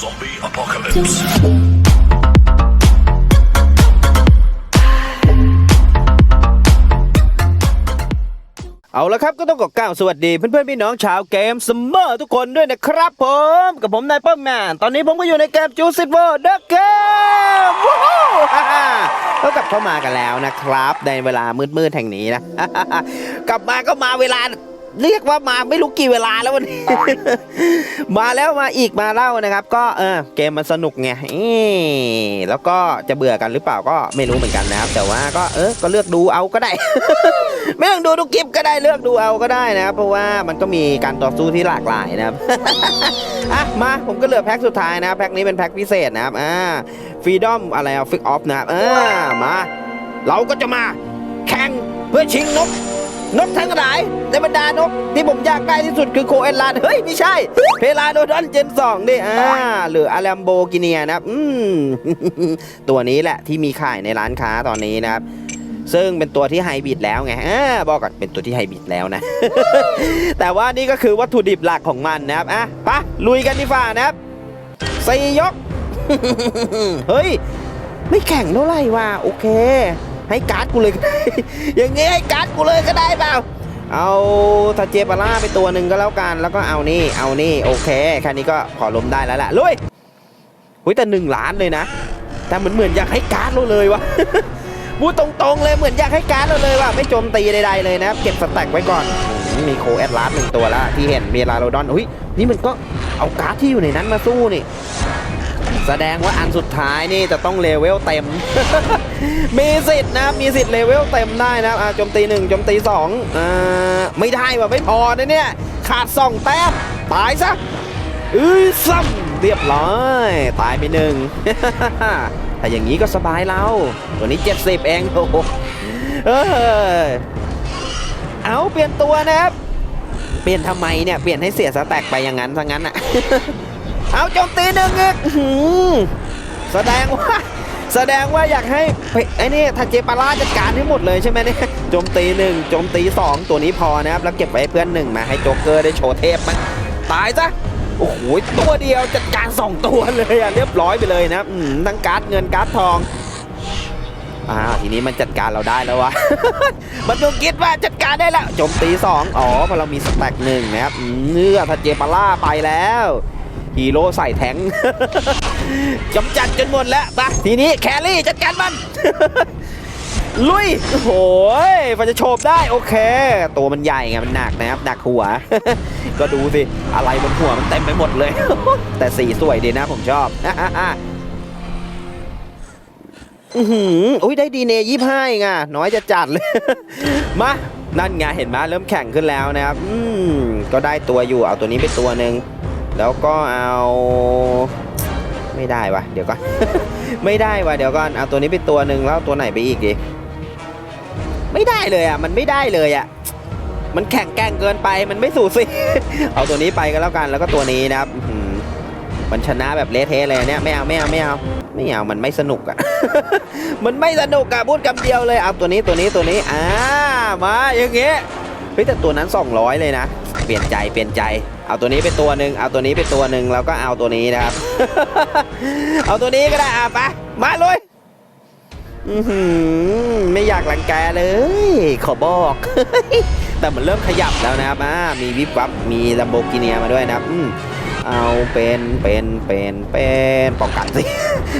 Zombie apocalypse. เอาละครับก็ต้องขอกล่าวสวัสดีเพื่อนๆพี่น้องชาวเกมซัมเมอร์ทุกคนด้วยนะครับผม กับผมนายเปิ้ลแมนตอนนี้ผมก็อยู่ในเกมจูซิตเวอร์เดอะเกมว้าวฮ่าฮ่าก็กลับเข้ามากันแล้วนะครับ ในเวลามืดๆแห่งนี้นะ กลับมาก็มาเวลา เรียกว่ามาไม่รู้กี่เวลาแล้ววันนี้ มาแล้วมาอีกมาเล่านะครับ ก็เออเกมมันสนุกไงอี้แล้วก็จะเบื่อกันหรือเปล่าก็ไม่รู้เหมือนกันนะครับ แต่ว่าก็เออก็เลือกดูเอาก็ได้ ไม่ต้องดูทุกคลิปก็ได้เลือกดูเอาก็ได้นะครับเพราะว่ามันก็มีการต่อสู้ที่หลากหลายนะครับอะมาผมก็เหลือแพ็คสุดท้ายนะครับแพ็คนี้เป็นแพ็คพิเศษนะครับอ่าฟรีดอมอะไรอะฟิกออฟนะครับอ่ามา เราก็จะมาแข่งเพื่อชิงนก นกทั้งหลายในบรรดานกที่ผมอยากได้ที่สุดคือโคเอลลานเฮ้ยไม่ใช่ เพลาโดดอนเจนสองดิอ่าหรืออารัมโบกิเนียนะครับอืมตัวนี้แหละที่มีขายในร้านค้าตอนนี้นะครับซึ่งเป็นตัวที่ไฮบริดแล้วไงอ่าบอกก่อนเป็นตัวที่ไฮบริดแล้วนะ แต่ว่านี่ก็คือวัตถุดิบหลักของมันนะครับอะปะลุยกันดีฝ่านะครับสี่ยก เฮ้ย ไม่แข่งเท่าไหร่ว่ะโอเค ให้การ์ดกูเลย อย่างงี้ให้การ์ดกูเลยก็ได้เปล่า เอาทาเจปาร่าไปตัวหนึ่งก็แล้วกัน แล้วก็เอานี่ เอานี่โอเคแค่นี้ก็พอล้มได้แล้วแหละลุยหุ้ยแต่หนึ่งล้านเลยนะ แต่เหมือนเหมือนอยากให้การ์ดเราเลยวะพูดตรงๆเลยเหมือนอยากให้การ์ดเราเลยว่ะไม่โจมตีใดๆเลยนะครับเก็บสแต็กไว้ก่อนมีโคแอดลาสหนึ่งตัวแล้วที่เห็นมีลาโรดอนอุ้ยนี่มันก็เอาการ์ดที่อยู่ในนั้นมาสู้นี่ แสดงว่าอันสุดท้ายนี่จะต้องเลเวลเต็ม มีสิทธิ์นะมีสิทธิ์เลเวลเต็มได้นะอ่าโจมตีหนึ่งโจมตีสองอ่าไม่ได้ว่ะไม่พอนะเนี่ย ขาดสองแต้มตายซะอื้อซ้ำเรียบร้อย ตายไปหนึ่งแต่อย่างนี้ก็สบายเราตัวนี้70เองโอ้โหเออเอาเปลี่ยนตัวนะครับ เปลี่ยนทำไมเนี่ย เปลี่ยนให้เสียสแต็กไปอย่างนั้นซะงั้นอะ เอาโจมตีหนึ่งอีกอื้อหือแสดงว่า แสดงว่าอยากให้ไอ้นี่ทาเจปาร่าจัดการให้หมดเลยใช่ไหมเนี่ยโจมตีหนึ่งโจมตีสองตัวนี้พอนะครับ แล้วเก็บไว้เพื่อนหนึ่งมาให้โจ๊กเกอร์ได้โชว์เทพมั้งตายซะโอ้โหตัวเดียวจัดการสองตัวเลยอะเรียบร้อยไปเลยนะครับอืมทั้งการ์ดเงินการ์ดทองอ่าทีนี้มันจัดการเราได้แล้ววะ มันต้องคิดว่าจัดการได้แล้วโจมตีสองอ๋อเพราะเรามีสแต็กหนึ่งนะครับเนื้อทาเจปาร่าไปแล้ว ฮีโร่ใส่แทงกำจัดจนหมดแล้วไปทีนี้แครี่จัดการมัน ลุย โอ้โหยมันจะโฉบได้โอเค ตัวมันใหญ่ไงมันหนักนะครับหนักหัว ก็ดูสิ อะไรบนหัวมันเต็มไปหมดเลย แต่สีสวยดีนะผมชอบอือหืออุ้ยได้ดีเนยี่ห้าเองน้อยจะจัดเลย มานั่นไงเห็นไหมเริ่มแข่งขึ้นแล้วนะครับ อืมก็ได้ตัวอยู่เอาตัวนี้ไปตัวหนึ่ง แล้วก็เอาไม่ได้วะเดี๋ยวก่อน ไม่ได้วะเดี๋ยวก่อนเอาตัวนี้ไปตัวหนึ่งแล้วตัวไหนไปอีกดีไม่ได้เลยอะ มันไม่ได้เลยอะ มันแข่งแกร่งเกินไปมันไม่สูสีเอาตัวนี้ไปก็แล้วกันแล้วก็ตัวนี้นะครับมันชนะแบบเละเทะเลยเนี่ยไม่เอาไม่เอาไม่เอาไม่เอามันไม่สนุกอะ มันไม่สนุกอะพูดคำเดียวเลยเอาตัวนี้ตัวนี้ตัวนี้อ่ามาอย่างเงี้ยเฮ้ยแต่ตัวนั้น 200 เลยนะ เปลี่ยนใจเปลี่ยนใจเอาตัวนี้ไปตัวหนึ่งเอาตัวนี้ไปตัวหนึ่งแล้วก็เอาตัวนี้นะครับ เอาตัวนี้ก็ได้อะไปมาเลยอไม่อยากหลังแกเลย ขอบอก แต่มันเริ่มขยับแล้วนะครับมีวิบวับมีลัมโบกิเนียมาด้วยนะครับอืมเอาเป็นเป็นเป็นเป็นป้องกันสิ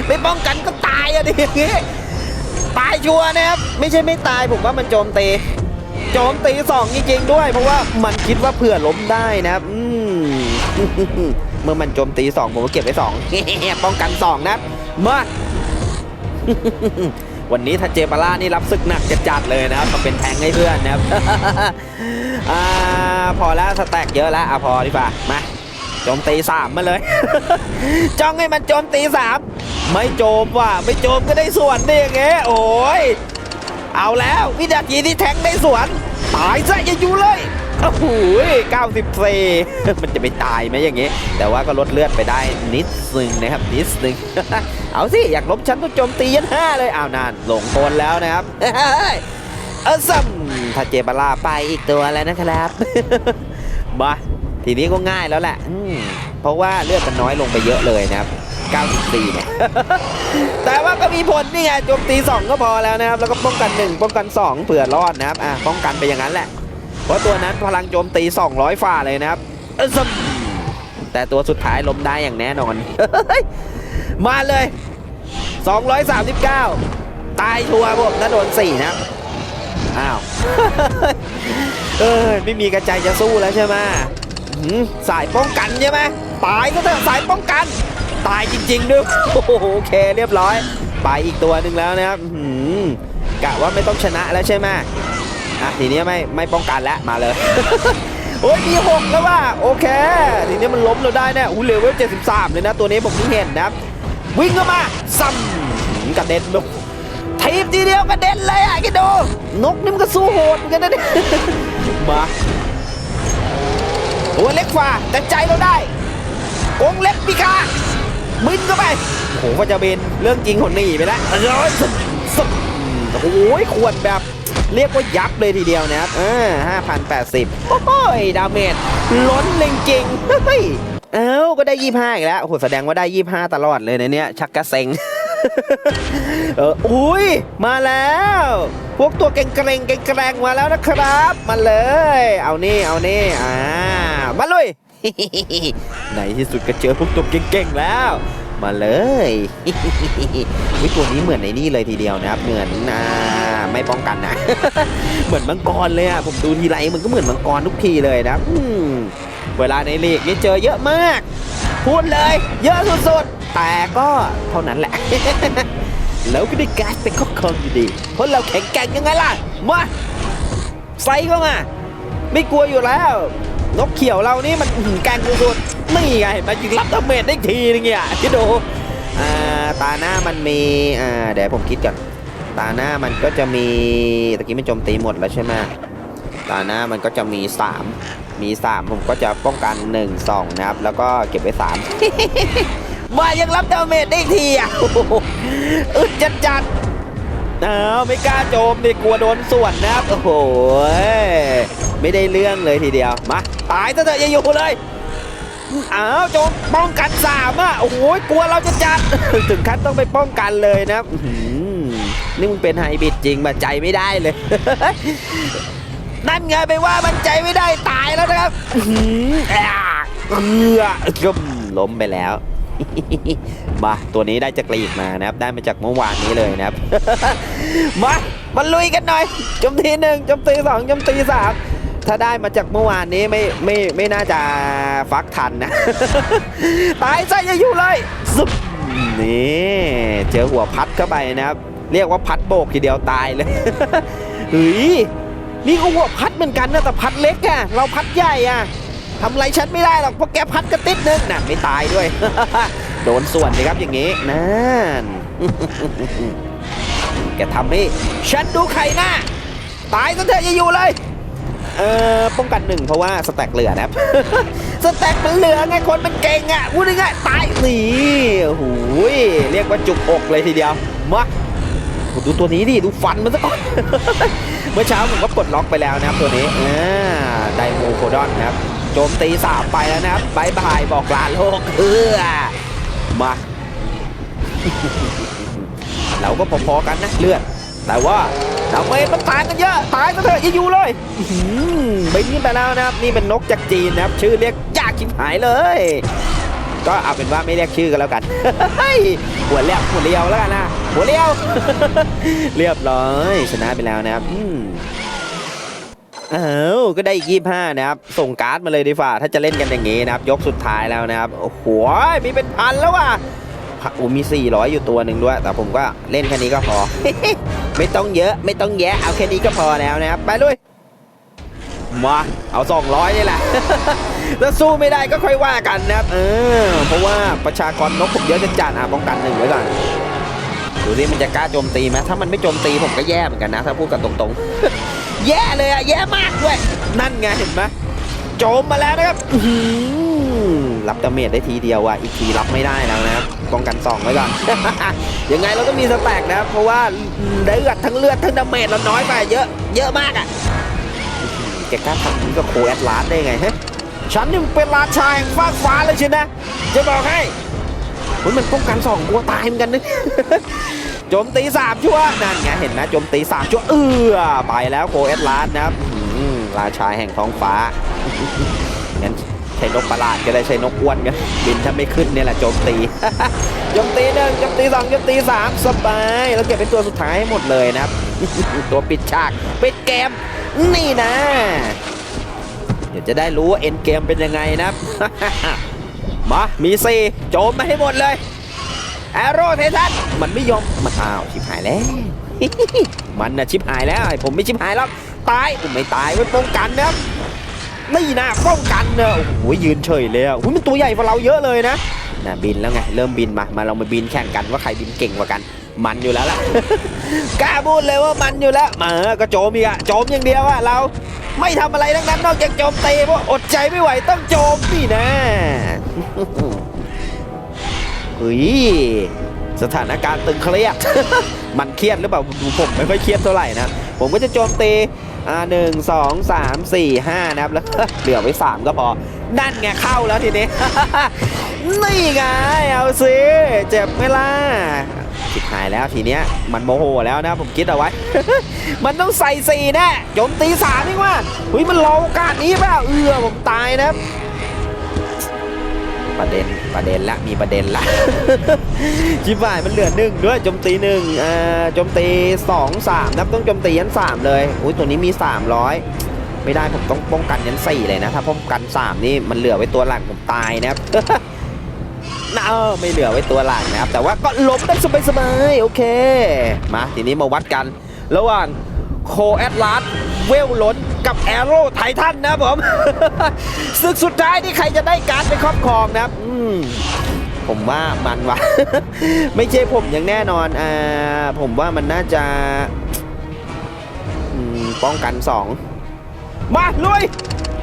ไม่ป้องกันก็ตายอะดิอย่างงี้ตายชัวร์นะครับ ไม่ใช่ไม่ตายผมว่ามันโจมตี โจมตีสองจริงๆด้วย เพราะว่ามันคิดว่าเผื่อล้มได้นะครับ เมื่อมันโจมตีสองผมก็เก็บไว้สองป้องกันสองนะครับมาวันนี้ทัเจปาร่านี่รับศึกหนักจัดๆเลยนะครับมาเป็นแทงให้เพื่อนนะครับอ่าพอแล้วสแต็กเยอะแล้วอะพอดีกว่ามาโจมตีสามมาเลย จ้องให้มันโจมตีสามไม่โจมว่ะไม่โจมก็ได้ส่วนได้ยังไงโอ้ยเอาแล้ววินาทีที่แทงได้สวนตายซะอย่าอยู่เลย โอ้โห94 มันจะไปตายไหมอย่างงี้ แต่ว่าก็ลดเลือดไปได้นิดนึงนะครับ นิดนึง เอาสิ อยากลบฉันต้องโจมตียันห้าเลยอ้าวนานหลงโคนแล้วนะครับเออซัมถ้าเจบาร่าไปอีกตัวแล้วนะครับมาทีนี้ก็ง่ายแล้วแหละเพราะว่าเลือดมันน้อยลงไปเยอะเลยนะครับ94เนี่ย แต่ว่าก็มีผลนี่ไงโจมตี 2 ก็พอแล้วนะครับ แล้วก็ป้องกัน 1 ป้องกัน 2 เผื่อรอดนะครับ อะ ป้องกันไปอย่างนั้นแหละ เพราะตัวนั้นพลังโจมตี 200 ฝ่าเลยนะครับ แต่ตัวสุดท้ายล้มได้อย่างแน่นอน มาเลย 239 ตายชัวร์ผมถ้าโดน 4 นะ อ้าว เออ ไม่มีกระใจจะสู้แล้วใช่ไหมสายป้องกันใช่ไหมตายก็เถอะสายป้องกัน ตายจริงๆด้วยโอ้โหโอเคเรียบร้อย ไปอีกตัวหนึ่งแล้วนะครับกะว่าไม่ต้องชนะแล้วใช่ไหม อะทีนี้ไม่ไม่ป้องกันแล้วมาเลย โอ้ยมีหกแล้วว่าโอเค ทีนี้มันล้มเราได้แน่อู้เลเวล73 เลยนะ ตัวนี้ผมเพิ่งเห็นนะครับ วิ่งเข้ามาซ้ำกระเด็นนกทีบทีเดียวกระเด็นเลยอะคิดดูนกนี่มันก็สู้โหดเหมือนกันนะเนี่ยมาตัวเล็กกว่าแต่ใจเราได้องค์เล็กพิกาบินเข้าไปโอ้โหว่าจะเป็นเรื่องจริงคนหนีไปแล้วร้อยสุดสุดโอ้ยขวดแบบ เรียกว่ายับเลยทีเดียวนะครับอ่าห้าพันแปดสิบโอ้ยดาเมจล้นจริงๆเฮ้ยเอ้าก็ได้ยี่ห้าอีกแล้ว โอ้โห แสดงว่าได้ยี่ห้าตลอดเลยในเนี่ยชักกระเซ็งเอออุ้ย มาแล้ว พวกตัวเก่งเกรงเก่งแกรงมาแล้วนะครับ มาเลย เอานี่เอานี่อ่า มาเลยในที่สุดก็เจอพวกตัวเก่งๆแล้ว มาเลยวิตัวนี้เหมือนในนี่เลยทีเดียวนะครับ เหมือนอ่า ไม่ป้องกันนะ เหมือนมังกรเลยอะผมดูทีไรมันก็เหมือนมังกรทุกทีเลยนะอืเวลาในลีกนี่เจอเยอะมาก พูดเลย เยอะสุดๆ แต่ก็เท่านั้นแหละ แล้วก็ได้การ์ดไปครอบครองอยู่ดีเพราะเราแข็งแกร่งยังไงล่ะ มาใส่เข้ามา ไม่กลัวอยู่แล้วนกเขียวเรานี่มันแกร่งสุดๆนี่ไงมันยิงรับดาเมจได้ทีนึงเนี่ยคิดดูตาหน้ามันมีเดี๋ยวผมคิดก่อน ตาหน้ามันก็จะมีตะกี้มันโจมตีหมดแล้วใช่ไหมตาหน้ามันก็จะมี 3 มี 3 ผมก็จะป้องกัน 1 2 นะครับ แล้วก็เก็บไว้3มายังรับดาเมจได้อีกทีอะอึดจัดจัดๆอ้าวไม่กล้าโจมดิกลัวโดนส่วนนะครับ โอ้โหไม่ได้เรื่องเลยทีเดียว มาตายซะเถอะอย่าอยู่เลยอ้าวโจมป้องกันสามอะ โอ้โหกลัวเราจะจัด ถึงขั้นต้องไปป้องกันเลยนะครับ นี่มึงเป็นไฮบริดจริงมาใจไม่ได้เลย นั่นไงไปว่ามันใจไม่ได้ตายแล้วนะครับอือออ่าเอือก็ล้มไปแล้วมาตัวนี้ได้จากกรีกมานะครับ ได้มาจากเมื่อวานนี้เลยนะครับ มามาลุยกันหน่อยจมตีหนึ่งจมตีสองจมตีสามถ้าได้มาจากเมื่อวานนี้ไม่ไม่ไม่น่าจะฟักทันนะ ตายซะอย่าอยู่เลยซุบนี่เจอหัวพัดเข้าไปนะครับ เรียกว่าพัดโบกทีเดียวตายเลยเฮ้ยนี่ก็หัวพัดเหมือนกันนะแต่พัดเล็กอะเราพัดใหญ่อะทำไรฉันไม่ได้หรอกเพราะแกพัดกระติดนึงน่ะไม่ตายด้วย โดนส่วนเลยครับอย่างงี้นั่นแกทำให้ฉันดูไข่หน้า ตายซะเถอะอย่าอยู่เลยเออป้องกันหนึ่งเพราะว่าสแต็กเหลือนะครับสแต็กมันเหลือไงคนมันเก่งอะพูดง่ายๆตายนี่โอ้โหยเรียกว่าจุกอกเลยทีเดียวมา โอ้ดูตัวนี้ดิ ดูฟันมันซะก่อน เมื่อเช้าผมก็กดล็อกไปแล้วนะครับตัวนี้อ่าไดโมโคดอนนะครับ โจมตีสามไปแล้วนะครับบายบายบอกลาโลกเออมาเราก็พอๆกันนะเลือด แต่ว่าดาเมจมันต่างกันเยอะ ตายซะเถอะอย่าอยู่เลยอื้อหือบินขึ้นไปแล้วนะครับ นี่เป็นนกจากจีนนะครับ ชื่อเรียกยากชิบหายเลย ก็เอาเป็นว่าไม่เรียกชื่อกันแล้วกัน หัวเรียวหัวเรียวแล้วกันนะหัวเรียวเรียบร้อยชนะไปแล้วนะครับอ้าวก็ได้อีกยี่ห้านะครับ ส่งการ์ดมาเลยดีกว่าถ้าจะเล่นกันอย่างงี้นะครับ ยกสุดท้ายแล้วนะครับ โอ้โห มีเป็นพันแล้วว่ะโอ้มี 400 อยู่ตัวหนึ่งด้วย แต่ผมก็เล่นแค่นี้ก็พอ ไม่ต้องเยอะ ไม่ต้องแยะ เอาแค่นี้ก็พอแล้วนะครับ ไปลุย มา เอา 200 นี่แหละ ถ้าสู้ไม่ได้ก็ค่อยว่ากันนะครับเออเพราะว่าประชากรนกผมเยอะจะจัดอะป้องกันหนึ่งไว้ก่อนดูสิมันจะกล้าโจมตีไหมถ้ามันไม่โจมตีผมก็แย่เหมือนกันนะ ถ้าพูดกันตรงๆ แย่เลยอะแย่มากด้วยนั่นไงเห็นไหมโจมมาแล้วนะครับรับดาเมจได้ทีเดียวอะอีกทีรับไม่ได้แล้วนะครับป้องกันสองไว้ก่อนยังไงเราก็มีสแต็กนะครับเพราะว่าเลือดทั้งเลือดทั้งดาเมจเราน้อยไปเยอะ เยอะมากอะแกกล้าทำนี้กับโคแอดลาสได้ไงฮะ ฉันนี่มันเป็นราชาแห่งฟากฟ้าเลยชินะจะบอกให้เฮ้ยมันป้องกันสองกลัวตายเหมือนกันนะโจมตีสามชั่วนั่นไงเห็นไหมโจมตีสามชั่วเออไปแล้วโคเอสลาสนะครับราชาแห่งท้องฟ้างั้นใช้นกประหลาดก็ได้ใช้นกอ้วนกันบินถ้าไม่ขึ้นเนี่ยแหละโจมตีโจมตีหนึ่งโจมตีสองโจมตีสามสบายแล้วเก็บเป็นตัวสุดท้ายให้หมดเลยนะครับ ตัวปิดฉากปิดเกมนี่นะ ดี๋ยวจะได้รู้ว่าเอ็นเกมเป็นยังไงนะครับมามีสี่โจมมาให้หมดเลยแอโร่เททันมันไม่ยอมมันอ้าวชิบหายแล้ว มันนะชิบหายแล้วไอ้ผมไม่ชิบหายแล้วตายผมไม่ตายไว้ป้องกันนะครับนี่นะป้องกันเนอะโอ้โหยืนเฉยเลยอะอุ๊ยมันตัวใหญ่กว่าเราเยอะเลยนะนะบินแล้วไงเริ่มบินมามาเรามาบินแข่งกันว่าใครบินเก่งกว่ากัน มันอยู่แล้วล่ะ กล้าพูดเลยว่ามันอยู่แล้วมาก็โจมอีกอะโจมอย่างเดียวอะเราไม่ทำอะไรทั้งนั้นนอกจากโจมตีเพราะอดใจไม่ไหวต้องโจมนี่นะเฮ้ยสถานการณ์ตึงเครียด มันเครียดหรือเปล่าดูผมไม่ค่อยเครียดเท่าไหร่นะ ผมก็จะโจมตีอ่าหนึ่งสองสามสี่ห้านะครับ แล้วเหลือไว้สามก็พอ นั่นไงเข้าแล้วทีนี้ นี่ไง เอาสิ เจ็บไหมล่ะ ชิบหายแล้วทีเนี้ยมันโมโหแล้วนะผมคิดเอาไว้ มันต้องใส่สี่แน่โจมตีสามนี่ว่าเฮ้ยมันรอโอกาสนี้เปล่าเออผมตายนะประเด็นประเด็นละมีประเด็นละชิบหายมันเหลือหนึ่งด้วยโจมตีหนึ่งอ่าโจมตีสองสามนับต้องโจมตียันสามเลยอุ้ยตัวนี้มีสามร้อยไม่ได้ผมต้องป้องกันยันสี่เลยนะถ้าป้องกันสามนี่มันเหลือไว้ตัวหลักผมตายนะครับ น่าเออไม่เหลือไว้ตัวหลักนะครับ แต่ว่าก็หลบได้สบายๆโอเค มาทีนี้มาวัดกัน ระหว่างโคแอดลาสเวลล้นกับแอโร่ไททันนะผมศึกสุดท้ายที่ใครจะได้การดไปครอบครองนะครับผมว่ามันวะไม่ใช่ผมอย่างแน่นอนอ่าผมว่ามันน่าจะป้องกันสองมาลุย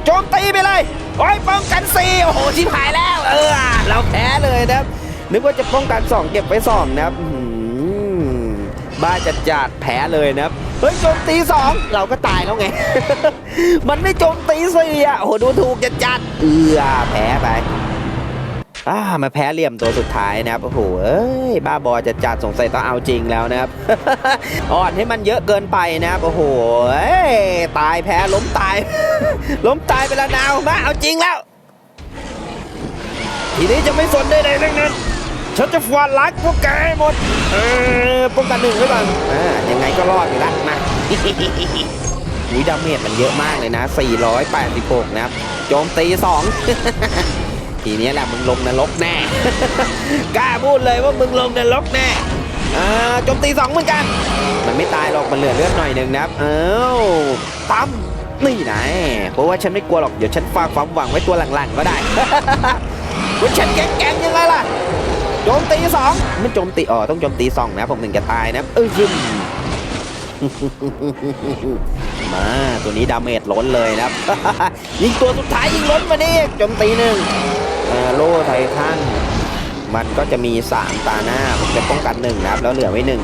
โจมตีไปเลยโอ้ยป้องกันสี่โอ้โหชิบหายแล้ว เออ เราแพ้เลยนะครับ นึกว่าจะป้องกันสองเก็บไว้สองนะครับหือบ้าจัดจัดแพ้เลยนะครับ เฮ้ยโจมตีสองเราก็ตายแล้วไง มันไม่โจมตีสี่อะโอ้โหดูถูกจัดจัดเออแพ้ไป อ่ามาแพ้เหลี่ยมตัวสุดท้ายนะครับโอ้โหเอ้ยบ้าบอจะจัดสงสัยต้องเอาจริงแล้วนะครับ อ่อนให้มันเยอะเกินไปนะครับโอ้โหเอ้ยตายแพ้ล้มตาย ล้มตายไปแล้วนาวมาเอาจริงแล้ว ทีนี้จะไม่สนได้เลยทั้งนั้นฉันจะฟาดล้างพวกแกให้หมด เออป้องกันหนึ่งไว้ก่อนอ่ายังไงก็รอดอยู่ละมาอุ้ยดาเมจมันเยอะมากเลยนะ 486 นะครับ โจมตี 2 ทีนี้แหละมึงลงนรกแน่ กล้าพูดเลยว่ามึงลงนรกแน่อ่าโจมตี2เหมือนกัน มันไม่ตายหรอกมันเหลือเลือดหน่อยหนึ่งนะครับ เอ้าตั้มนี่นะเพราะว่าฉันไม่กลัวหรอกเดี๋ยวฉันฝากความหวังไว้ตัวหลังๆก็ได้ว่าฉันแก่งๆยังไงล่ะโจมตีสองไม่โจมตีอ๋อต้องโจมตีสองนะผมถึงจะตายนะเออยึมมาตัวนี้ดาเมจล้นเลยนะครับ ยิงตัวสุดท้ายยิงล้นมานี่โจมตีหนึ่ง โล่ไททันมันก็จะมี 3 ตาหน้า ผมจะป้องกันหนึ่งนะครับ แล้วเหลือไว้หนึ่ง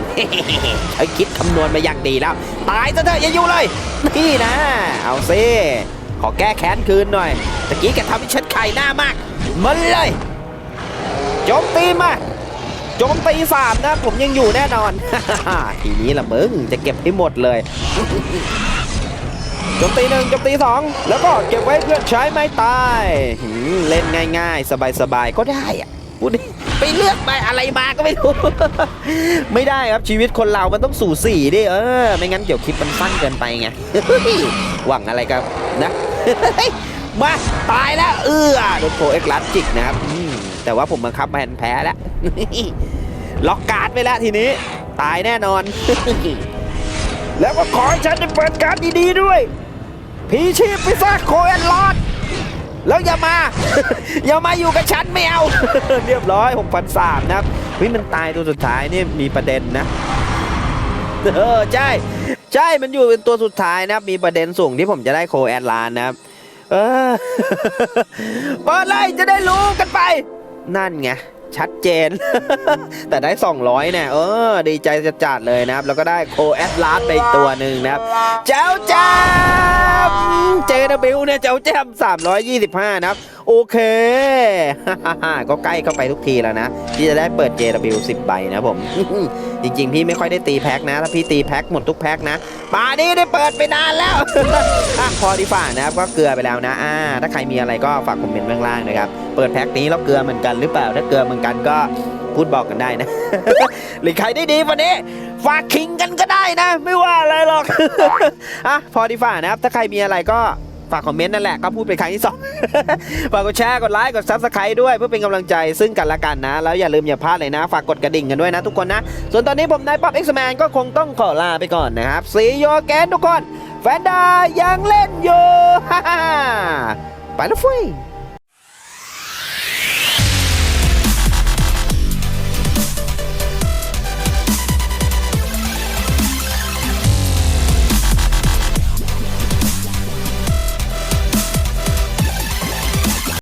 ใช้คิดคำนวณมาอย่างดีแล้ว ตายซะเถอะอย่าอยู่เลย นี่นะ เอาซิขอแก้แค้นคืนหน่อยตะกี้แกทำให้ฉันไข่หน้ามาก มันเลยโจมตีมาโจมตีสามนะ ผมยังอยู่แน่นอน ทีนี้ละมึงจะเก็บให้หมดเลย จมตีหนึ่งจมตีสองแล้วก็เก็บไว้เพื่อใช้ไม่ตายเล่นง่าย ๆ สบายๆก็ได้อะพูดดิไปเลือกมาอะไรมาก็ไม่รู้ไม่ได้ครับชีวิตคนเรา มันต้องสู่สี่ดิเออ ไม่งั้นเดี๋ยวคลิปมันสั้นเกินไปไงหวังอะไรกันนะมาตายแล้วเออโดนโปรเอ็กลัสจิกนะครับแต่ว่าผมบังคับแมนแพ้แล้วล็อกการ์ดไปแล้วทีนี้ ตายแน่นอน แล้วก็ขอให้ฉันได้เปิดการ์ดดีๆด้วย ผีชีพไปซะโคเอนลอดแล้วอย่ามา อย่ามาอยู่กับฉันไม่เอาเรียบร้อย6 0 0นะครับเฮ้ยมันตายตัวสุดท้ายนี่มีประเด็นนะเออใช่ ใช่มันอยู่เป็นตัวสุดท้ายนะครับมีประเด็นสูงที่ผมจะได้โคแอดลานนะครับเออเปิดเลยจะได้รู้กันไป นั่นไง ชัดเจน แต่ได้ 200เนี่ยเออ ดีใจจะจัดเลยนะครับ แล้วก็ได้โคแอตลาสไปอีกตัวหนึ่งนะครับ เจ้าแจมเจดบิวเนี่ย เจ้าแจม325 นะครับ โอเค ก็ใกล้เข้าไปทุกทีแล้วนะ ที่จะได้เปิด JW 10 ใบนะผม จริงๆ พี่ไม่ค่อยได้ตีแพ็คนะ ถ้าพี่ตีแพ็คหมดทุกแพ็คนะป่านี้ได้เปิดไปนานแล้วอะพอดีฝ่านะครับก็เกลือไปแล้วนะอ่าถ้าใครมีอะไรก็ฝากคอมเมนต์ข้างล่างนะครับ เปิดแพ็คนี้แล้วเกลือเหมือนกันหรือเปล่า ถ้าเกลือเหมือนกันก็พูดบอกกันได้นะ หรือใครได้ดีวันนี้ฝากคิงกันก็ได้นะ ไม่ว่าอะไรหรอกอะพอดีฝ่านะครับ ถ้าใครมีอะไรก็ ฝากคอมเมนต์นั่นแหละก็พูดเป็นครั้งที่สองฝากกดแชร์กดไลค์กดซับสไครต์ด้วยเพื่อเป็นกำลังใจซึ่งกันและกันนะ แล้วอย่าลืมอย่าพลาดเลยนะ ฝากกดกระดิ่งกันด้วยนะทุกคนนะ ส่วนตอนนี้ผมนายป๊อปเอ็กซ์แมนก็คงต้องขอลาไปก่อนนะครับสีโยแกนทุกคนแฟนดายังเล่นอยู่ไปแล้วฟุ้ย